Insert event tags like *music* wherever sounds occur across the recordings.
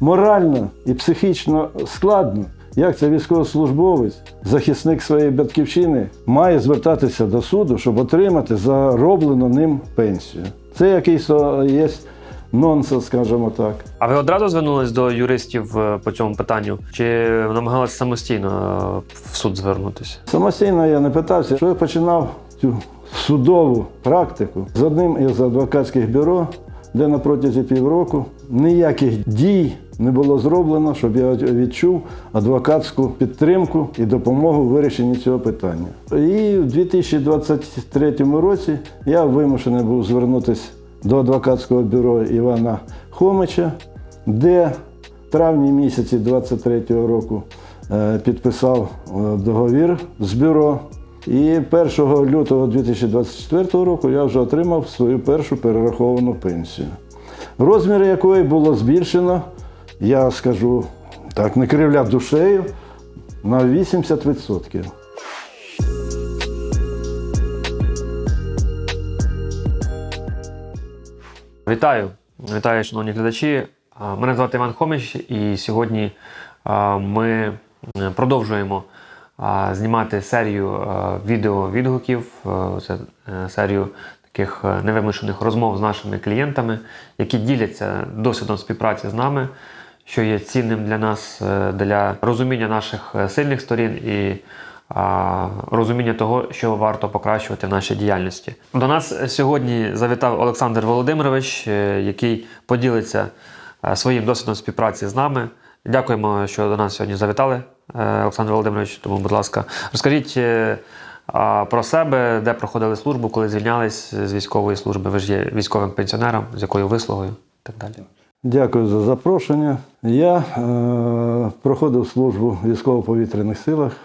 морально і психічно складно, як це військовослужбовець, захисник своєї батьківщини, має звертатися до суду, щоб отримати зароблену ним пенсію. Це якийсь є нонсенс, скажімо так. А ви одразу звернулись до юристів е, по цьому питанню? Чи намагалися самостійно е, в суд звернутися? Самостійно я не питався, що я починав цю судову практику з одним із адвокатських бюро, де на протязі півроку ніяких дій не було зроблено, щоб я відчув адвокатську підтримку і допомогу в вирішенні цього питання. І в 2023 році я вимушений був звернутися до адвокатського бюро Івана Хомича, де в травні місяці 23 року е, підписав е, договір з бюро. І 1 лютого 2024 року я вже отримав свою першу перераховану пенсію. Розмір якої було збільшено, я скажу так, не кривляв душею, на 80%. Вітаю! Вітаю, шановні глядачі. Мене звати Іван Хомич, і сьогодні ми е, продовжуємо знімати серію відео-відгуків, е, серію таких е, невимушених розмов з нашими клієнтами, які діляться досвідом співпраці з нами, що є цінним для нас, е, для розуміння наших е, сильних сторін і розуміння того, що варто покращувати в нашій діяльності. До нас сьогодні завітав Олександр Володимирович, е, який поділиться е, своїм досвідом співпраці з нами. Дякуємо, що до нас сьогодні завітали, е, Олександр Володимирович. Тому, будь ласка, розкажіть е, про себе, де проходили службу, коли звільнялись з військової служби. Ви ж є військовим пенсіонером, з якою вислугою і так далі. Дякую за запрошення. Я е, проходив службу в військово-повітряних силах,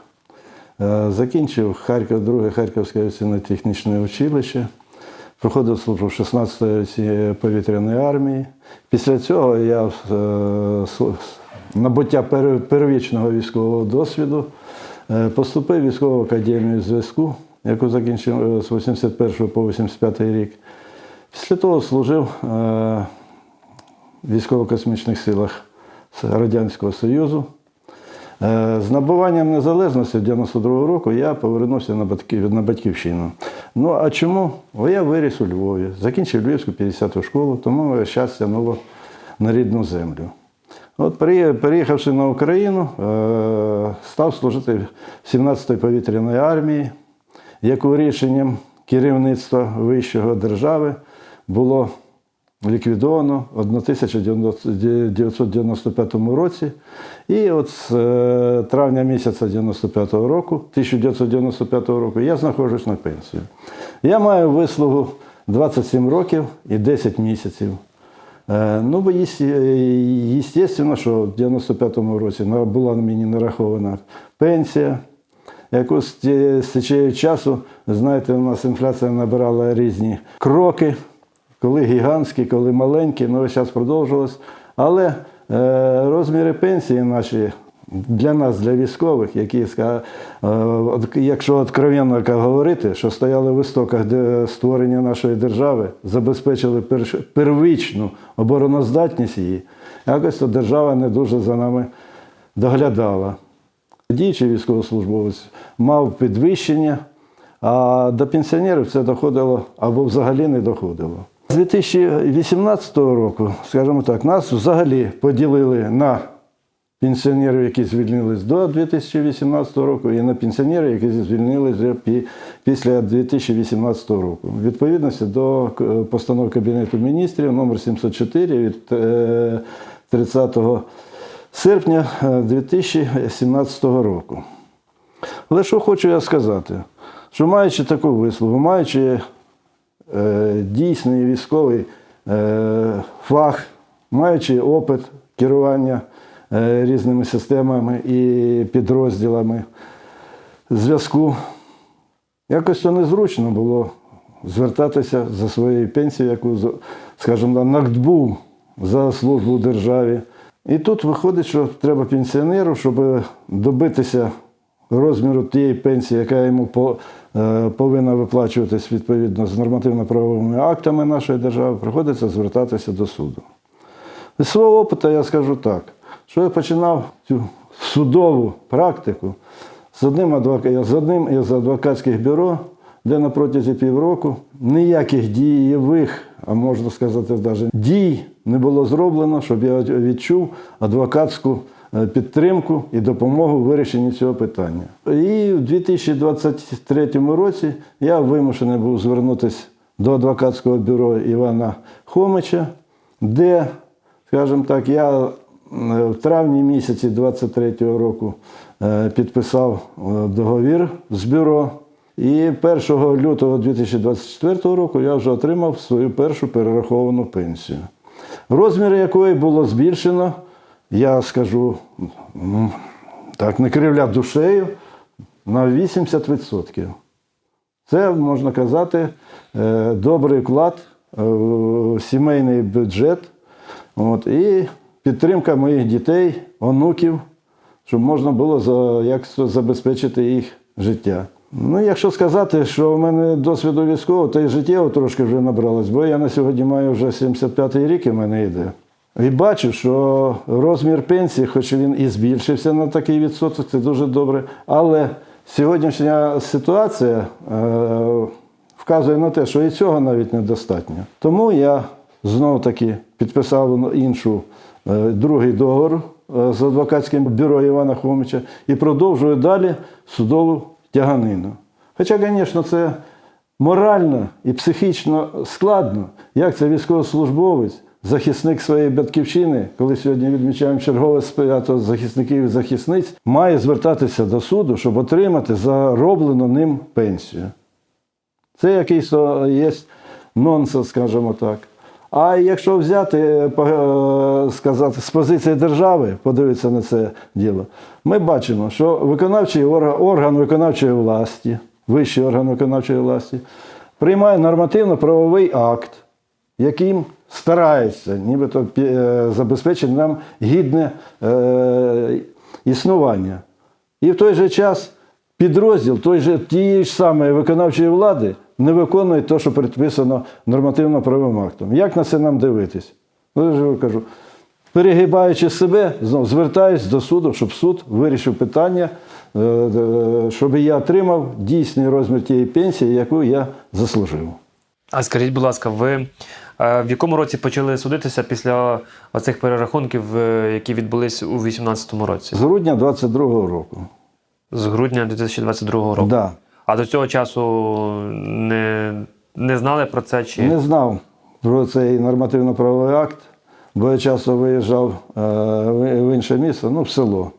е, закінчив Харків, друге Харківське авіаційно-технічне училище, проходив службу в 16-ї авіаційній повітряної армії. Після цього я е, набуття первічного військового досвіду е, поступив в військову академію зв'язку, яку закінчив е, з 81 по 85 рік. Після того служив е, військово-космічних силах Радянського Союзу. Е, З набуванням незалежності в 92 року я повернувся на, батьків, на батьківщину. Ну а чому? Бо я виріс у Львові, закінчив Львівську 50-ту школу, тому моє щастя тягнуло на рідну землю. От переїхавши на Україну, е, став служити в 17-ї повітряної армії, яку рішенням керівництва вищого держави було ліквідовано в 1995 році. І от з е, травня місяця 95 року, 1995 року, я знаходжусь на пенсію. Я маю вислугу 27 років і 10 місяців. Е, Ну, бо звісно, що в 95-му році була мені нарахована пенсія. Ті- з течею часу, знаєте, у нас інфляція набирала різні кроки, коли гігантські, коли маленькі, ну весь час продовжувалось. Але е, розміри пенсії наші для нас, для військових, які, е, якщо откровенно говорити, що стояли в істоках створення нашої держави, забезпечили первичну обороноздатність її, якось то держава не дуже за нами доглядала. Діючий військовослужбовець мав підвищення, а до пенсіонерів це доходило або взагалі не доходило. З 2018 року, скажімо так, нас взагалі поділили на пенсіонерів, які звільнились до 2018 року, і на пенсіонерів, які звільнились вже пі- після 2018 року. Відповідності до е, постанови Кабінету міністрів номер 704 від е, 30 серпня е, 2017 року. Але що хочу я сказати? Що маючи таку вислугу, маючи е, дійсний військовий е, фах, маючи опит керування е, різними системами і підрозділами зв'язку, якось то незручно було звертатися за своєю пенсією, яку, скажімо, надбув за службу державі. І тут виходить, що треба пенсіонеру, щоб добитися розміру тієї пенсії, яка йому е, повинна виплачуватись відповідно з нормативно-правовими актами нашої держави, приходиться звертатися до суду. З свого опиту я скажу так, що я починав цю судову практику з одним, з одним із адвокатських бюро, де на протязі півроку ніяких дієвих, а можна сказати, навіть дій не було зроблено, щоб я відчув адвокатську підтримку і допомогу в вирішенні цього питання. І в 2023 році я вимушений був звернутися до адвокатського бюро Івана Хомича, де, скажімо так, я е, в травні місяці 23-го року е, підписав е, договір з бюро. І 1 лютого 2024 року я вже отримав свою першу перераховану пенсію. Розмір якої було збільшено, я скажу, м, так, не кривля душею, на 80%. Це, можна казати, е, добрий вклад е, в сімейний бюджет от, і підтримка моїх дітей, онуків, щоб можна було за, як забезпечити їх життя. Ну, якщо сказати, що в мене досвіду військового, то і життєво трошки вже набралось, бо я на сьогодні маю вже 75-й рік і в мене йде. І бачу, що розмір пенсії, хоч він і збільшився на такий відсоток, це дуже добре. Але сьогоднішня ситуація е, вказує на те, що і цього навіть недостатньо. Тому я знову таки підписав іншу, е, другий договор е, з адвокатським бюро Івана Хомича і продовжую далі судову тяганину. Хоча, звісно, це морально і психічно складно, як це військовослужбовець, захисник своєї батьківщини, коли сьогодні відмічаємо чергове свято захисників і захисниць, має звертатися до суду, щоб отримати зароблену ним пенсію. Це якийсь є нонсенс, скажімо так. А якщо взяти, е, е, сказати, з позиції держави, подивитися на це діло, ми бачимо, що виконавчий орган, орган виконавчої власті, вищий орган виконавчої власті, приймає нормативно-правовий акт, яким старається нібито е, забезпечити нам гідне е, існування. І в той же час підрозділ той же, тієї ж самої виконавчої влади не виконує те, що передписано нормативно-правовим актом. Як на це нам дивитись? Ну, я ж кажу, перегибаючи себе, знов звертаюсь до суду, щоб суд вирішив питання, е, е, щоб я отримав дійсний розмір тієї пенсії, яку я заслужив. А скажіть, будь ласка, ви в якому році почали судитися після оцих перерахунків, е, які відбулись у 2018 році? З грудня 22-го року. З грудня 2022 року. Да. А до цього часу не, не знали про це чи Не знав про цей нормативно-правовий акт, бо я часто виїжджав е, в інше місто, ну, в село.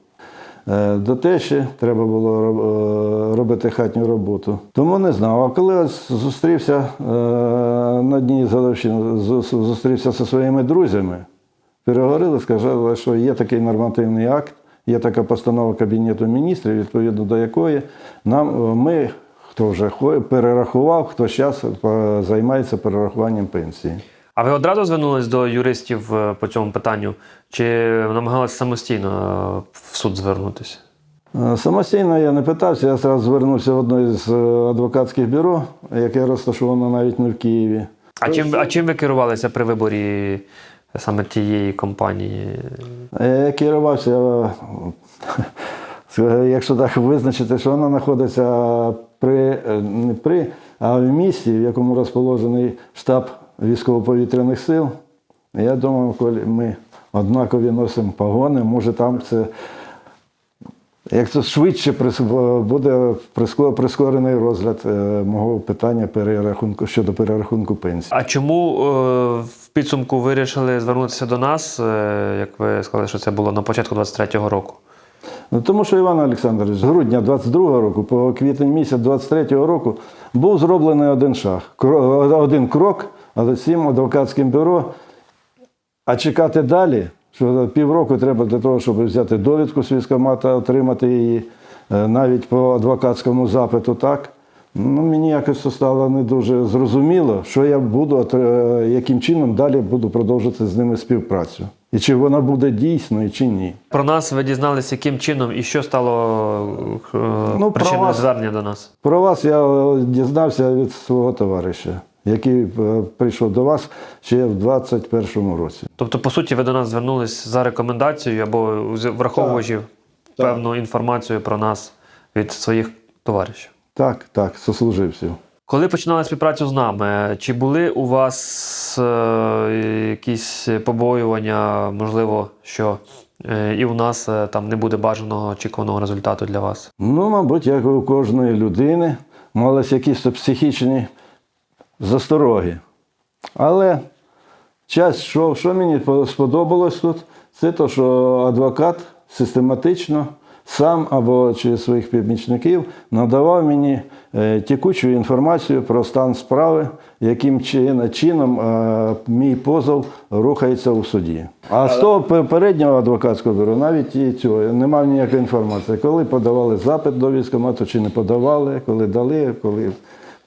Е, До тещі треба було е, робити хатню роботу. Тому не знав. А коли ось зустрівся е, на дні зу- зустрівся зі своїми друзями, переговорили, сказали, що є такий нормативний акт, є така постанова Кабінету міністрів, відповідно до якої нам ми, хто вже перерахував, хто зараз займається перерахуванням пенсії. А ви одразу звернулись до юристів е, по цьому питанню? Чи намагалися самостійно е, в суд звернутися? Е, Самостійно я не питався, я одразу звернувся в одне з адвокатських бюро, яке розташовано навіть не в Києві. А чим, а чим ви керувалися при виборі саме тієї компанії? Я керувався, *laughs* якщо так визначити, що вона знаходиться при, не при, а в місті, в якому розположений штаб військово-повітряних сил. Я думав, коли ми однакові носимо погони, може там це. Як це швидше буде прискорений розгляд е, мого питання перерахунку щодо перерахунку пенсії. А чому е, в підсумку вирішили звернутися до нас, е, як ви сказали, що це було на початку 23-го року? Ну, тому що Іван Олександрович з грудня 22-го року по квітень місяць 23-го року був зроблений один шаг, один крок цим адвокатським бюро. А чекати далі, що півроку треба для того, щоб взяти довідку з військкомата, отримати її е, навіть по адвокатському запиту, так. Ну, мені якось це стало не дуже зрозуміло, що я буду, е, яким чином далі буду продовжувати з ними співпрацю. І чи вона буде дійсною, чи ні. Про нас ви дізналися, яким чином і що стало е, Ну, причиною звернення до нас? Про вас я дізнався від свого товариша, який е, прийшов до вас ще в 2021 році. Тобто, по суті, ви до нас звернулись за рекомендацією або враховуючи певну інформацію про нас від своїх товаришів. Так, так, сослуживців. Коли починали співпрацю з нами, чи були у вас е, якісь побоювання, можливо, що е, і у нас е, там не буде бажаного очікуваного результату для вас? Ну, мабуть, як і у кожної людини, малися якісь психічні застороги. Але час, що, що мені сподобалось тут, це те, що адвокат систематично сам або через своїх помічників надавав мені е, текучу інформацію про стан справи, яким чин- чином е, мій позов рухається у суді. А з того попереднього адвокатського бюро навіть і цього не мав ніякої інформації. Коли подавали запит до військкомату, чи не подавали, коли дали, коли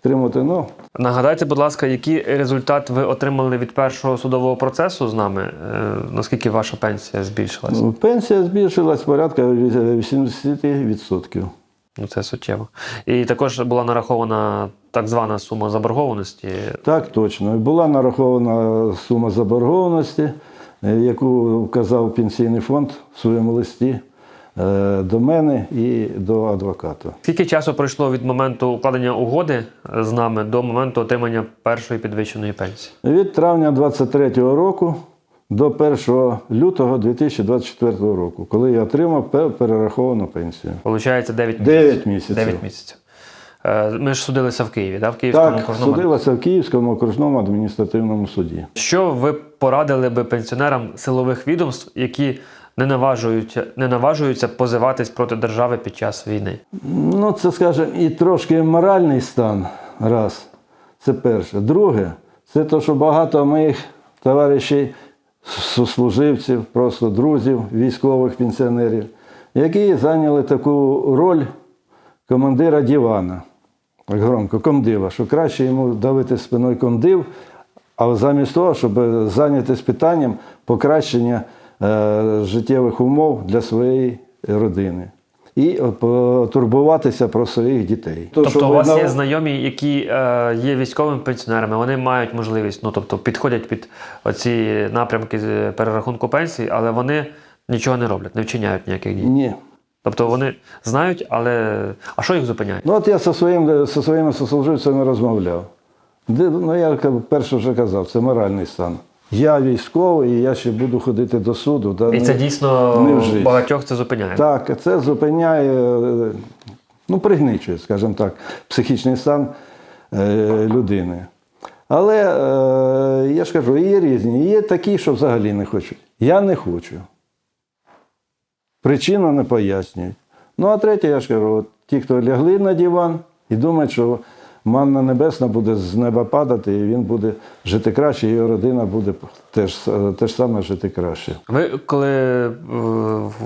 втримати. Ну, Нагадайте, будь ласка, який результат ви отримали від першого судового процесу з нами? Е, Наскільки ваша пенсія збільшилась? Ну, Пенсія збільшилась порядка 80%. Ну, це суттєво. І також була нарахована так звана сума заборгованості. Так, точно. Була нарахована сума заборгованості, е, яку вказав пенсійний фонд в своєму листі е, до мене і до адвоката. Скільки часу пройшло від моменту укладення угоди з нами до моменту отримання першої підвищеної пенсії? Від травня 23-го року до 1 лютого 2024 року, коли я отримав перераховану пенсію. Получається 9 місяців. 9 місяців. 9 місяців. Е, Ми ж судилися в Києві, да? в Київському Так, окружному. судилася в Київському окружному адміністративному суді. Що ви порадили би пенсіонерам силових відомств, які не наважуються, не наважуються позиватись проти держави під час війни? Ну, це, скажімо, і трошки моральний стан. Раз. Це перше. Друге, це те, що багато моїх товаришів, сослуживців, просто друзів, військових пенсіонерів, які зайняли таку роль командира дивана. Так громко, комдива, що краще йому давити спиною комдив, а замість того, щоб зайнятися питанням покращення життєвих умов для своєї родини. І е, потурбуватися про своїх дітей. То, Тобто у вас на- є знайомі, які е, є військовими пенсіонерами, вони мають можливість, ну тобто підходять під оці напрямки перерахунку пенсій, але вони нічого не роблять, не вчиняють ніяких дій. Ні. Тобто вони знають, але а що їх зупиняє? Ну от я зі своїм, зі своїми сослуживцями розмовляв. Де, ну, я перше вже казав, це моральний стан. Я військовий, і я ще буду ходити до суду. Да, І це не- дійсно не в житті. багатьох це зупиняє. Так, це зупиняє, е, ну, пригничує, скажімо так, психічний стан е, людини. Але е, я ж кажу, є різні. Є такі, що взагалі не хочуть. Я не хочу. Причину не пояснюють. Ну, а третє, я ж кажу, от, ті, хто лягли на диван і думають, що манна небесна буде з неба падати, і він буде жити краще, і його родина буде теж, е, теж саме жити краще. Ви коли е,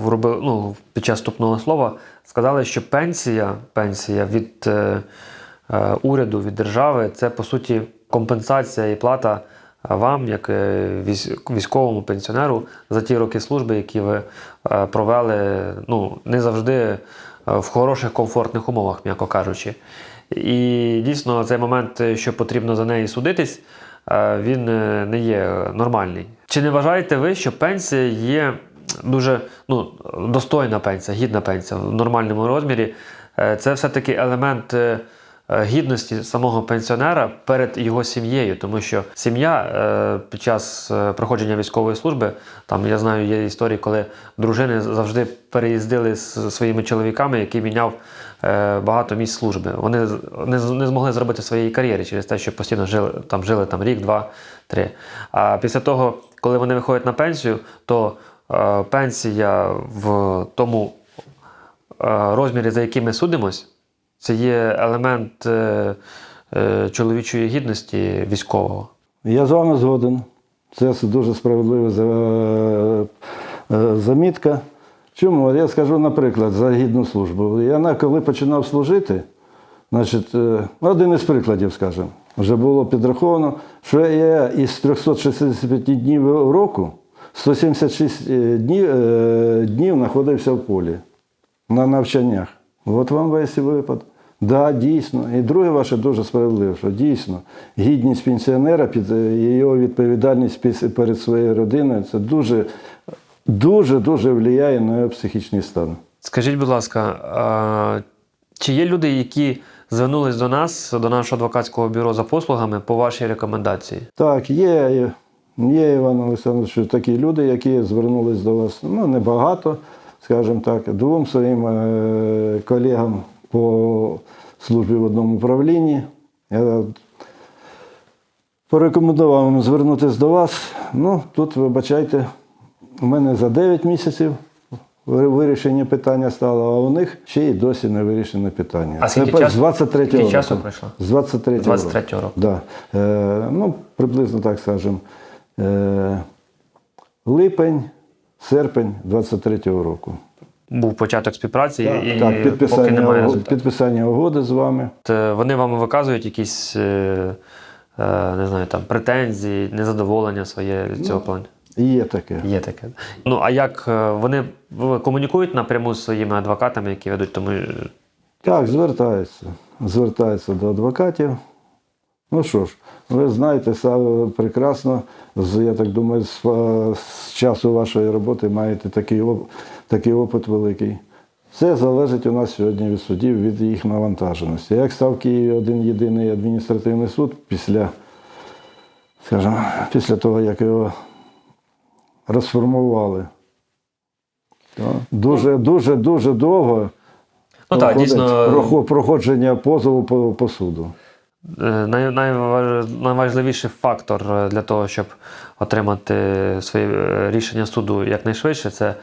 вробили, ну, під час вступного слова сказали, що пенсія, пенсія від е, е, уряду, від держави це по суті компенсація і плата вам, як військовому пенсіонеру, за ті роки служби, які ви провели ну, не завжди в хороших комфортних умовах, м'яко кажучи. І дійсно цей момент, е, що потрібно за неї судитись, е, він е, не є нормальний. Чи не вважаєте ви, що пенсія є дуже ну, достойна пенсія, гідна пенсія в нормальному розмірі? Це все-таки елемент гідності самого пенсіонера перед його сім'єю, тому що сім'я е, під час е, проходження військової служби, там я знаю, є історії, коли дружини завжди переїздили з своїми чоловіками, які міняв е, багато місць служби. Вони не, змогли зробити своєї кар'єри через те, що постійно жили там, жили там рік, два, три. А після того, коли вони виходять на пенсію, то е, пенсія в тому е, розмірі, за яким ми судимось, це є елемент е, е, чоловічої гідності військового. Я з вами згоден. Це дуже справедлива е, замітка. Чому? Я скажу, наприклад, за гідну службу. Я коли починав служити, значить, один із прикладів, скажімо, вже було підраховано, що я із 365 днів року 176 днів, днів знаходився в полі на навчаннях. От вам весь випад. Да, дійсно. І друге ваше дуже справедливо, що дійсно гідність пенсіонера під е, його відповідальність перед своєю родиною це дуже, дуже, дуже впливає на його психічний стан. Скажіть, будь ласка, а, чи є люди, які звернулись до нас, до нашого адвокатського бюро за послугами по вашій рекомендації? Так, є, є Іван Олександрович, такі люди, які звернулись до вас, ну, небагато, скажімо так, двом своїм е, колегам по службі в одному управлінні. Я порекомендував звернутися до вас. Ну, тут, вибачайте, у мене за 9 місяців вирішення питання стало, а у них ще й досі не вирішене питання. А скільки Це часу- з 23 скільки року. часу пройшло? З 23 З 23-го року. Да. Е, ну, приблизно так скажемо. Е, липень, серпень 23-го року. Був початок співпраці і так, поки підписання, немає уго- результату. підписання угоди з вами. Е, Вони вам виказують якісь е, е, не знаю, там, претензії, незадоволення своє від цього плану? Є таке. Є таке. Ну а як е, вони комунікують напряму з своїми адвокатами, які ведуть тому. Так, звертаються. Звертаються до адвокатів. Ну що ж, ви знаєте прекрасно, я так думаю, з, з часу вашої роботи маєте такий, такий опит великий. Все залежить у нас сьогодні від судів, від їх навантаженості. Як став в Києві один єдиний адміністративний суд після, скажімо, після того, як його розформували, дуже, дуже, дуже довго Ну так, дійсно, проходження позову по, по суду. Е, Най, найваж- найважливіший фактор е, для того, щоб отримати своє е, рішення суду якнайшвидше, це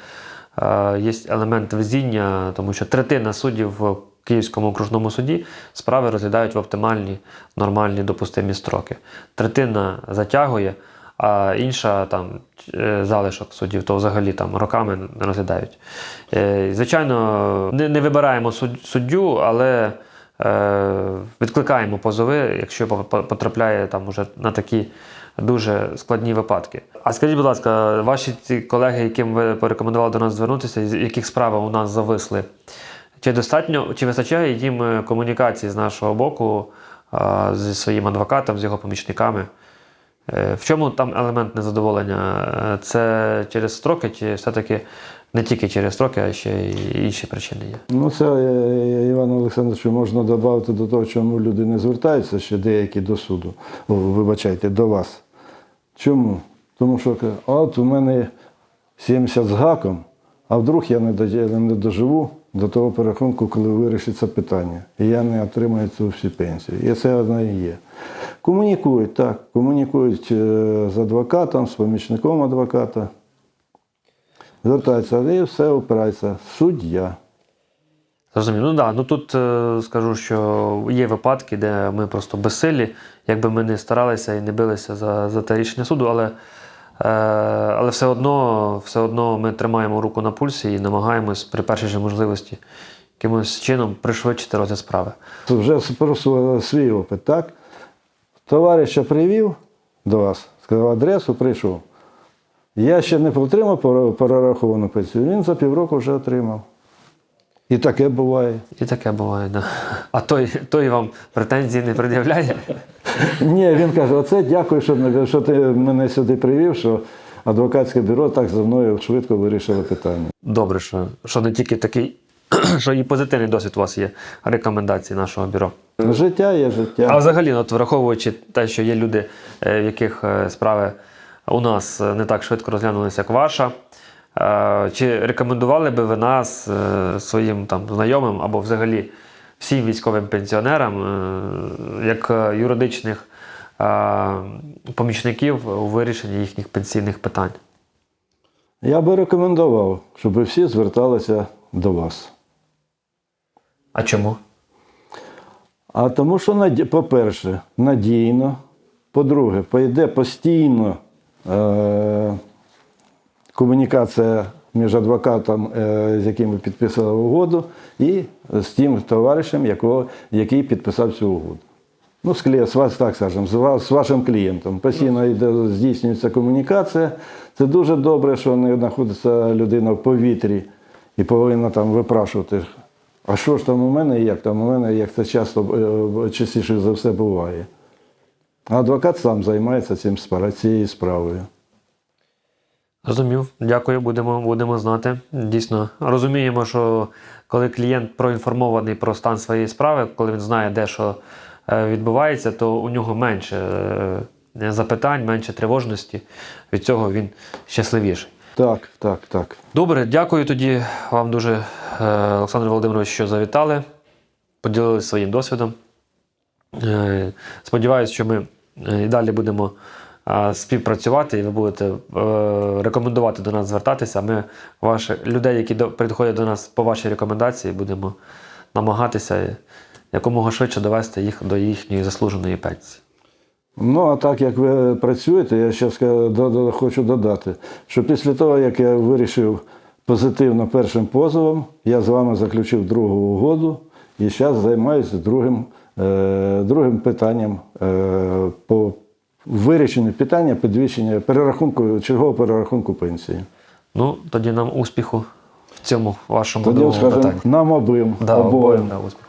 є елемент везіння, тому що третина суддів в Київському окружному суді справи розглядають в оптимальні, нормальні допустимі строки. Третина затягує, а інша там залишок суддів, то взагалі там роками не розглядають. Звичайно, не, вибираємо суддю, але відкликаємо позови, якщо по- по- потрапляє там уже на такі дуже складні випадки. А скажіть, будь ласка, ваші ці колеги, яким ви порекомендували до нас звернутися, з яких справи у нас зависли, чи достатньо, чи вистачає їм е, комунікації з нашого боку е, зі своїм адвокатом, з його помічниками? Е, В чому там елемент незадоволення? Е, Це через строки, чи все-таки не тільки через строки, а ще й інші причини є? Ну, це е, Іван Олександрович, можна додати до того, чому люди не звертаються ще деякі до суду. О, вибачайте, до вас. Чому? Тому що от у мене 70 з гаком, а вдруг я не доживу до того перерахунку, коли вирішиться питання. І я не отримаю цю всю пенсію. І це одна і є. Комунікують, так, комунікують е, з адвокатом, з помічником адвоката. Звертаються, і все опирається. Суддя. Зрозумів. Ну да, ну тут е, скажу, що є випадки, де ми просто безсилі, якби ми не старалися і не билися за, за те рішення суду, але, е, але все одно, все одно ми тримаємо руку на пульсі і намагаємось при першій же можливості якимось чином пришвидшити розгляд справи. Це вже просто свій опит, так? Товариша привів до вас, сказав адресу, прийшов. Я ще не отримав перераховану пенсію, він за півроку вже отримав. І таке буває. І таке буває, да. А той, той вам претензії не пред'являє. Ні, він каже: оце дякую, що, що ти мене сюди привів, що адвокатське бюро так за мною швидко вирішило питання. Добре, що, що не тільки такий, *clears throat* що і позитивний досвід у вас є рекомендації нашого бюро. Життя є життя. А взагалі, от враховуючи те, що є люди, е, в яких е, справи у нас е, не так швидко розглянулися, як ваша. е, Чи рекомендували би ви нас е, своїм там знайомим або взагалі всім військовим пенсіонерам як юридичних помічників у вирішенні їхніх пенсійних питань? Я би рекомендував, щоб всі зверталися до вас. А чому? А тому, що, по-перше, надійно, по-друге, пойде постійно комунікація між адвокатом, е- з яким ви підписали угоду, і з тим товаришем, якого, який підписав цю угоду. Ну, з, з вас, так скажемо, з, вас, з вашим клієнтом. Постійно йде, здійснюється комунікація. Це дуже добре, що не знаходиться людина в повітрі і повинна там випрашувати А що ж там у мене і як там у мене, як це часто е, частіше за все буває. А адвокат сам займається цим цією справою. Зрозумів. Дякую, будемо, будемо знати. Дійсно, розуміємо, що коли клієнт проінформований про стан своєї справи, коли він знає, де що е, відбувається, то у нього менше е, запитань, менше тривожності. Від цього він щасливіший. Так, так, так. Добре, дякую тоді вам дуже, е, Олександр Володимирович, що завітали, поділилися своїм досвідом. Е, Сподіваюсь, що ми е, і далі будемо співпрацювати, і ви будете е, рекомендувати до нас звертатися. Ми ваших людей, які приходять до нас по вашій рекомендації, будемо намагатися якомога швидше довести їх до їхньої заслуженої пенсії. Ну, а так як ви працюєте, я ще хочу додати, що після того, як я вирішив позитивно першим позовом, я з вами заключив другу угоду і зараз займаюся другим, другим питанням е, по вирішенню питання підвищення перерахунку, чергового перерахунку пенсії. Ну, тоді нам успіху в цьому вашому Тоді скажемо, питанні. нам обоїм. Да, обоїм. обоїм, да, успіху.